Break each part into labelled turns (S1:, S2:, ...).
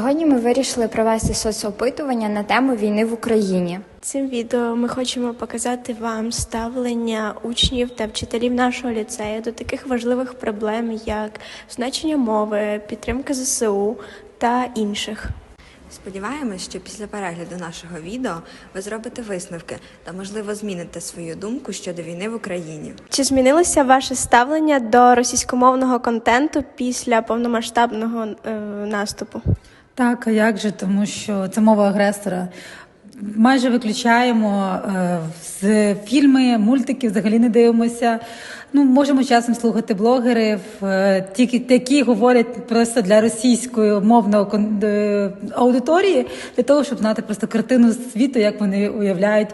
S1: ми вирішили провести соцопитування на тему війни в Україні.
S2: Цим відео ми хочемо показати вам ставлення учнів та вчителів нашого ліцею до таких важливих проблем, як значення мови, підтримка ЗСУ та інших.
S3: Сподіваємось, що після перегляду нашого відео ви зробите висновки та, можливо, зміните свою думку щодо війни в Україні.
S2: Чи змінилося ваше ставлення до російськомовного контенту після повномасштабного е, наступу?
S4: Так, а як же, тому що це мова агресора. Майже виключаємо е, з фільми, мультики взагалі не дивимося. Ну, можемо часом слухати блогерів, е, тільки які говорять просто для російської мовної е, аудиторії, для того, щоб знати просто картину світу, як вони уявляють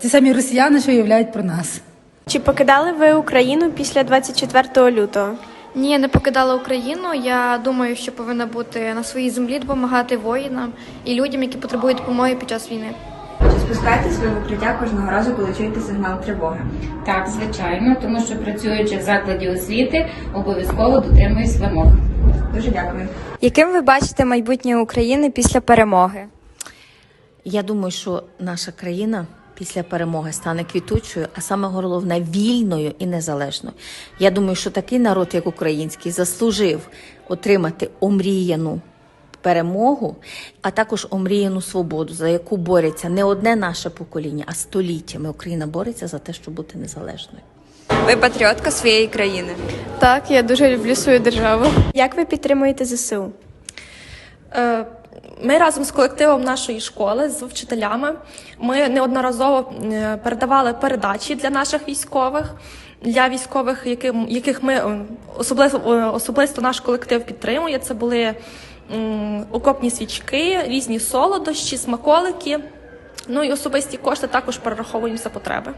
S4: ті самі росіяни, що уявляють про нас.
S2: Чи покидали ви Україну після 24 лютого?
S5: Ні, я не покидала Україну. Я думаю, що повинна бути на своїй землі допомагати воїнам і людям, які потребують допомоги під час війни.
S3: Чи спускаєтесь ви в укриття кожного разу, коли чуєте сигнал тривоги?
S6: Так, звичайно, тому що працюючи в закладі освіти, обов'язково дотримуюсь вимог.
S3: Дуже дякую.
S1: Яким ви бачите майбутнє України після перемоги?
S7: Я думаю, що наша країна після перемоги стане квітучою, а саме головне вільною і незалежною. Я думаю, що такий народ, як український, заслужив отримати омріяну перемогу, а також омріяну свободу, за яку бореться не одне наше покоління, а століттями. Україна бореться за те, щоб бути незалежною.
S3: Ви патріотка своєї країни.
S2: Так, я дуже люблю свою державу. Як ви підтримуєте ЗСУ?
S8: Е, Ми разом з колективом нашої школи, з вчителями, ми неодноразово е, передавали передачі для наших військових, для військових, яким, яких ми е, особисто, е, наш колектив підтримує. Це були окопні свічки, різні солодощі, смаколики. Ну і особисті кошти також перераховуємо за потреби.